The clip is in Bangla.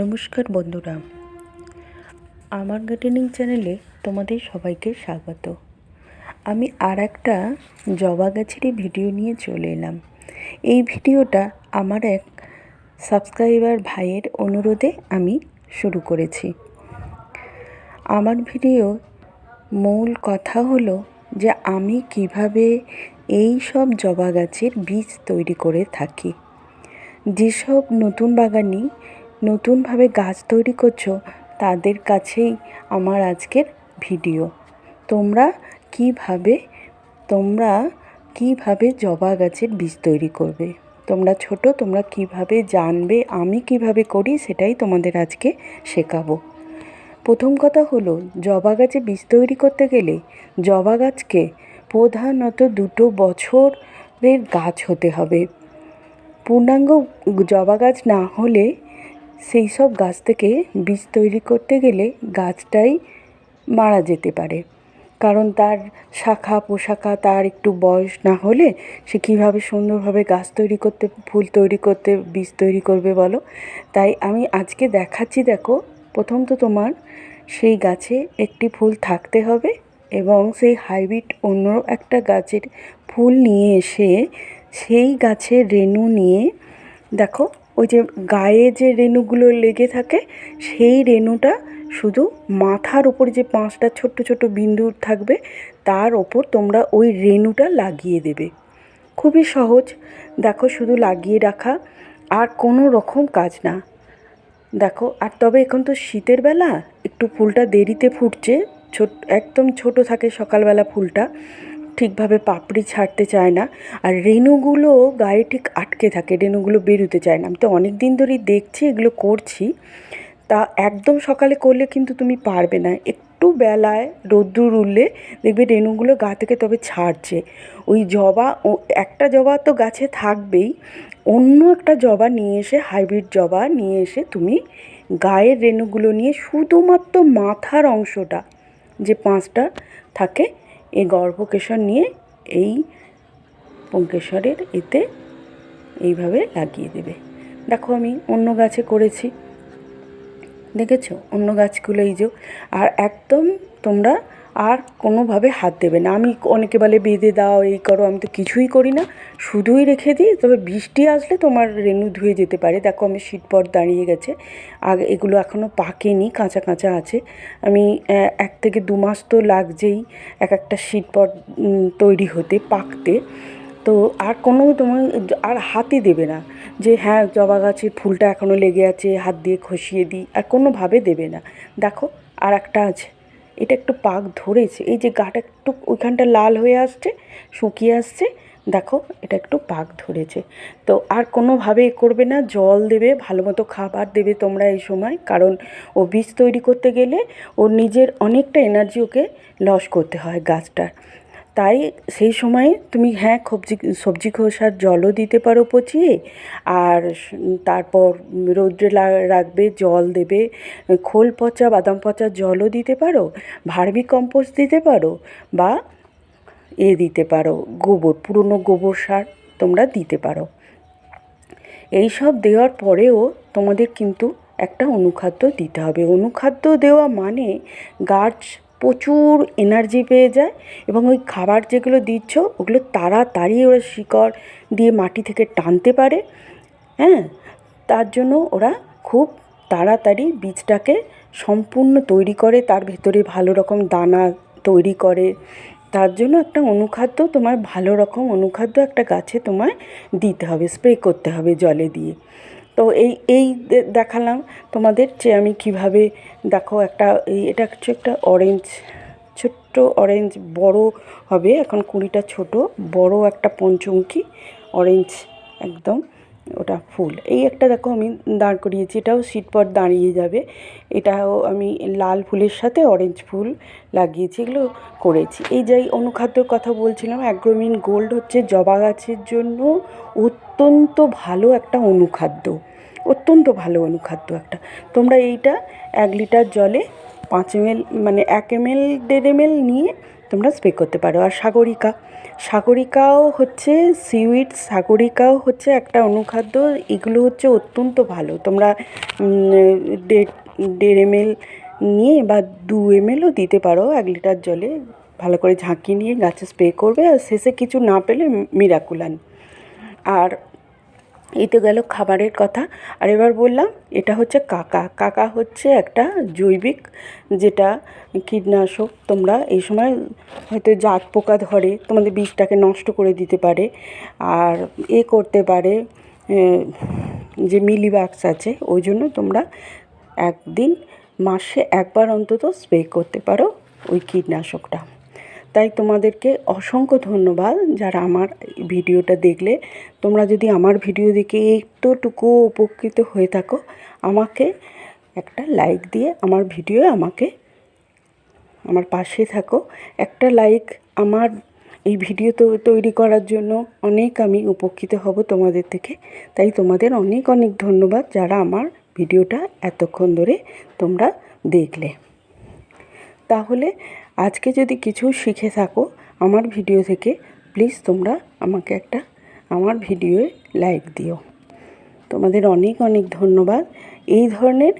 নমস্কার বন্ধুরা। আমার গার্ডেনিং চ্যানেলে তোমাদের সবাইকে স্বাগত। আমি আর একটা জবা গাছেরই ভিডিও নিয়ে চলে এলাম। এই ভিডিওটা আমার এক সাবস্ক্রাইবার ভাইয়ের অনুরোধে আমি শুরু করেছি। আমার ভিডিও মূল কথা হলো যে আমি কীভাবে এই সব জবা গাছের বীজ তৈরি করে থাকি। যেসব নতুন বাগানি নতুনভাবে গাছ তৈরি করছ, তাদের কাছেই আমার আজকের ভিডিও। তোমরা কীভাবে তোমরা কীভাবে জবা গাছের বীজ তৈরি করবে? তোমরা ছোট, তোমরা কীভাবে জানবে, আমি কীভাবে করি সেটাই তোমাদের আজকে শেখাবো। প্রথম কথা হলো, জবা গাছে বীজ তৈরি করতে গেলে জবা গাছকে প্রধানত দুটো বছরের গাছ হতে হবে। পূর্ণাঙ্গ জবা গাছ না হলে সেই সব গাছ থেকে বীজ তৈরি করতে গেলে গাছটাই মারা যেতে পারে। কারণ তার শাখা পোশাখা তার একটু বয়স না হলে সে কীভাবে সুন্দরভাবে গাছ তৈরি করতে, ফুল তৈরি করতে, বীজ তৈরি করবে বলো? তাই আমি আজকে দেখাচ্ছি দেখো প্রথম তো তোমার সেই গাছে একটি ফুল থাকতে হবে এবং সেই হাইব্রিড অন্য একটা গাছের ফুল নিয়ে এসে সেই গাছের রেণু নিয়ে দেখো ওই যে গায়ে যে রেণুগুলো লেগে থাকে, সেই রেণুটা শুধু মাথার ওপর যে পাঁচটা ছোট্ট ছোট্ট বিন্দু থাকবে, তার ওপর তোমরা ওই রেণুটা লাগিয়ে দেবে। খুবই সহজ। দেখো, শুধু লাগিয়ে রাখা আর কোনো রকম কাজ না। দেখো, আর তবে এখন তো শীতের বেলা, একটু ফুলটা দেরিতে ফুটছে, ছোট, একদম ছোট থাকে সকালবেলা ফুলটা। ঠিকভাবে পাপড়ি ছাড়তে চায় না। আর রেণুগুলো গায়ে ঠিক আটকে থাকে, রেণুগুলো বেরোতে চায় না। আমি তো অনেক দিন ধরেই দেখছি, এগুলো করছি। তা একদম সকালে করলে কিন্তু তুমি পারবে না। একটু বেলায় রোদ্দুর উঠলে দেখবে রেণুগুলো গা থেকে তবে ছাড়ছে। ওই জবা, ও একটা জবা তো গাছে থাকবেই। অন্য একটা জবা নিয়ে এসে, হাইব্রিড জবা নিয়ে এসে তুমি গায়ের রেণুগুলো নিয়ে শুধুমাত্র মাথার অংশটা যে পাঁচটা থাকে এই গর্ভকেশর নিয়ে এই পঙ্কেশ্বরের এতে এইভাবে লাগিয়ে দেবে। দেখো আমি অন্য গাছে করেছি। দেখেছ? অন্য গাছগুলো এই যে, আর একদম তোমরা আর কোনোভাবে হাত দেবে না। আমি অনেকে বলে, বেঁধে দাও, এই করো। আমি তো কিছুই করি না। শুধুই রেখে দিই। তবে বৃষ্টি আসলে তোমার রেনু ধুয়ে যেতে পারে। দেখো, আমি শীতপট দাঁড়িয়ে গেছে। আর এগুলো এখনও পাকেনি, কাঁচা কাঁচা আছে। আমি এক থেকে দু মাস তো লাগছেই এক একটা শীতপট তৈরি হতে, পাকতে। তো আর কোনো তোমার, আর হাতই দেবে না। যে হ্যাঁ জবা গাছে ফুলটা এখনও লেগে আছে, হাত দিয়ে খসিয়ে দিই। আর কোনোভাবে দেবে না। দেখো, আর একটা আছে। এটা একটু পাক ধরেছে। এই যে গাটা একটু ওইখানটা লাল হয়ে আসছে, শুকিয়ে আসছে, দেখো এটা একটু পাক ধরেছে। তো আর কোনোভাবে এ করবে না, জল দেবে, ভালো মতো খাবার দেবে তোমরা এই সময়, কারণ ও বীজ তৈরি করতে গেলে ওর নিজের অনেকটা এনার্জি ওকে লস করতে হয় গাছটার। তাই সেই সময়ে তুমি হ্যাঁ সবজি সবজি খোসার জলও দিতে পারো পচিয়ে আর তারপর রৌদ্রে রাখবে, জল দেবে, খোল পচা, বাদাম পচা জলও দিতে পারো, ভার্মি কম্পোস্ট দিতে পারো বা এ দিতে পারো, গোবর, পুরনো গোবর সার তোমরা দিতে পারো। এই সব দেওয়ার পরেও তোমাদের কিন্তু একটা অনুখাদ্য দিতে হবে। অনুখাদ্য দেওয়া মানে গাছ প্রচুর এনার্জি পেয়ে যায় এবং ওই খাবার যেগুলো দিচ্ছ, ওগুলো তাড়াতাড়ি ওরা শিকড় দিয়ে মাটি থেকে টানতে পারে। হ্যাঁ তার জন্য ওরা খুব তাড়াতাড়ি বীজটাকে সম্পূর্ণ তৈরি করে, তার ভেতরে ভালো রকম দানা তৈরি করে। তার জন্য একটা অনুখাদ্য তোমার ভালো রকম অনুখাদ্য একটা গাছে তোমায় দিতে হবে স্প্রে করতে হবে জলে দিয়ে। তো এই এই দেখালাম তোমাদের যে আমি কীভাবে দেখো একটা এই, এটা হচ্ছে একটা অরেঞ্জ ছোট্ট অরেঞ্জ বড় হবে, এখন কুড়িটা ছোট, বড় একটা পঞ্চমুখী অরেঞ্জ একদম। ওটা ফুল। এই একটা দেখো আমি দাঁড় করিয়েছি, এটাও সিটপট দাঁড়িয়ে যাবে। এটাও আমি লাল ফুলের সাথে অরেঞ্জ ফুল লাগিয়েছি, এগুলো করেছি। এই যাই অনুখাদ্যর কথা বলছিলাম, অ্যাগ্রোমিন গোল্ড হচ্ছে জবা গাছের জন্য অত্যন্ত ভালো একটা অনুখাদ্য। অত্যন্ত ভালো অনুখাদ্য একটা। তোমরা এইটা এক লিটার জলে পাঁচ এমএল মানে এক এমএল দেড় এমএল নিয়ে তোমরা স্প্রে করতে পারো। আর সাগরিকা সাগরিকাও হচ্ছে সিউইড সাগরিকাও হচ্ছে একটা অনুখাদ্য। এগুলো হচ্ছে অত্যন্ত ভালো। তোমরা দেড় দেড় এমএল নিয়ে বা দু এমএলও দিতে পারো এক লিটার জলে। ভালো করে ঝাঁকি নিয়ে গাছে স্প্রে করবে আর শেষে কিছু না পেলে মিরাকুলান। আর এই তো গেল খাবারের কথা। আর এবার বললাম, এটা হচ্ছে কাকা। কাকা হচ্ছে একটা জৈবিক যেটা কীটনাশক। তোমরা এই সময় হয়তো জাত পোকা ধরে তোমাদের বীজটাকে নষ্ট করে দিতে পারে, আর এ করতে পারে যে মিলিবাক্স আছে, ওই জন্য তোমরা একদিন মাসে একবার অন্তত স্প্রে করতে পারো ওই কীটনাশকটা। তাই তোমাদেরকে অসংখ্য ধন্যবাদ যারা আমার ভিডিওটা দেখলে। তোমরা যদি আমার ভিডিও দেখে একটুটুকু উপকৃত হয়ে থাকো, আমাকে একটা লাইক দিয়ে আমার ভিডিও আমাকে, আমার পাশে থাকো। একটা লাইক আমার এই ভিডিও তো তৈরি করার জন্য অনেক আমি উপকৃত হব তোমাদের থেকে। তাই তোমাদের অনেক অনেক ধন্যবাদ যারা আমার ভিডিওটা এতক্ষণ ধরে তোমরা দেখলে। তাহলে আজকে যদি কিছু শিখে থাকো আমার ভিডিও থেকে প্লিজ তোমরা আমাকে একটা, আমার ভিডিওয়ে লাইক দিও। তোমাদের অনেক অনেক ধন্যবাদ। এই ধরনের